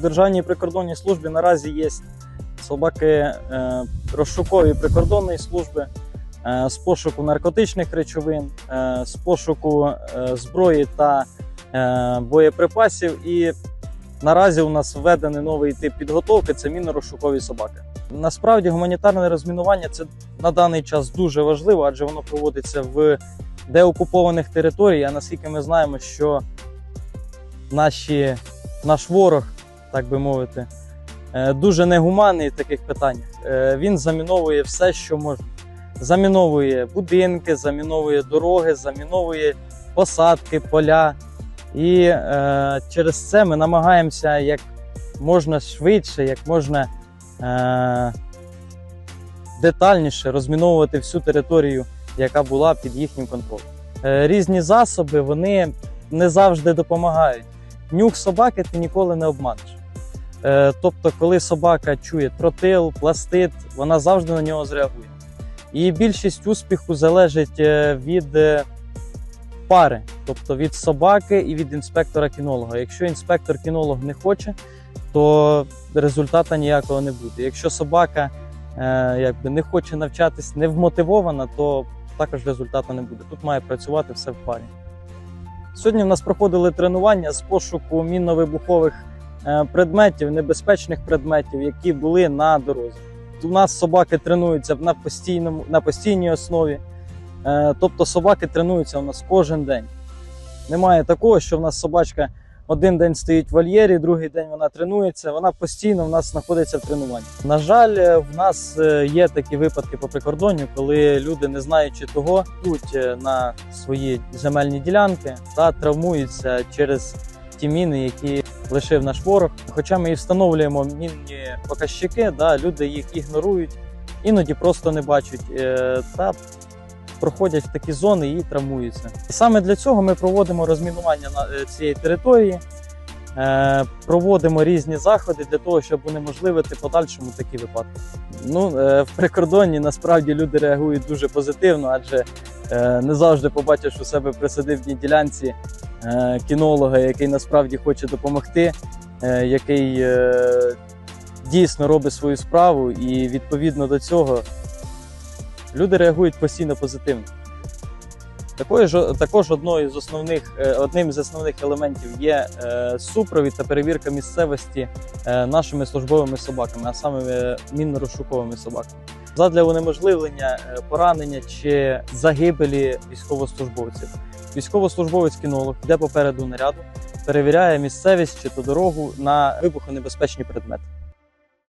В Державній прикордонній службі наразі є собаки е, розшукові прикордонної служби е, з пошуку наркотичних речовин, е, з пошуку зброї та боєприпасів. І наразі у нас введений новий тип підготовки це мінно-розшукові собаки. Насправді гуманітарне розмінування це на даний час дуже важливо, адже воно проводиться в деокупованих територій. А наскільки ми знаємо, що наші, наш ворог, так би мовити, е, дуже негуманний в таких питаннях. Е, Він заміновує все, що може. Заміновує будинки, заміновує дороги, заміновує посадки, поля. І е, через це ми намагаємося як можна швидше, як можна е, детальніше розміновувати всю територію, яка була під їхнім контролем. Е, різні засоби вони не завжди допомагають. Нюх собаки ти ніколи не обманеш. Е, тобто, коли собака чує тротил, пластит, вона завжди на нього зреагує. І більшість успіху залежить е, від е, пари, тобто від собаки і від інспектора-кінолога. Якщо інспектор-кінолог не хоче, то результату ніякого не буде. Якщо собака якби не хоче навчатись, не вмотивована, то також результату не буде. Тут має працювати все в парі. Сьогодні в нас проходили тренування з пошуку мінно-вибухових предметів, небезпечних предметів, які були на дорозі. У нас собаки тренуються на, постійному, на постійній основі. Е, Тобто собаки тренуються у нас кожен день. Немає такого, що в нас собачка один день стоїть в вольєрі, другий день вона тренується. Вона постійно в нас знаходиться в тренуванні. На жаль, е, в нас е, є такі випадки по прикордонню, коли люди, не знаючи того, йдуть е, на свої земельні ділянки та травмуються через ті міни, які лишив наш ворог. Хоча ми і встановлюємо мінні показчики, да, люди їх ігнорують, іноді просто не бачать е, та проходять в такі зони і травмуються. Саме для цього ми проводимо розмінування е, цієї території, е, проводимо різні заходи для того, щоб унеможливити подальшому такі випадки. Ну, в прикордонні насправді люди реагують дуже позитивно, адже не завжди побачиш у себе при садибній ділянці кінолога, який насправді хоче допомогти, е, який е, дійсно робить свою справу, і відповідно до цього люди реагують постійно позитивно. Такою ж також одною з основних е, одним з основних елементів є е, супровід та перевірка місцевості е, нашими службовими собаками, а саме е, мінно-розшуковими собаками. Задля унеможливлення е, поранення чи загибелі військовослужбовців. Військовослужбовець кінолог йде попереду наряду, перевіряє місцевість чи то дорогу на вибухонебезпечні предмети.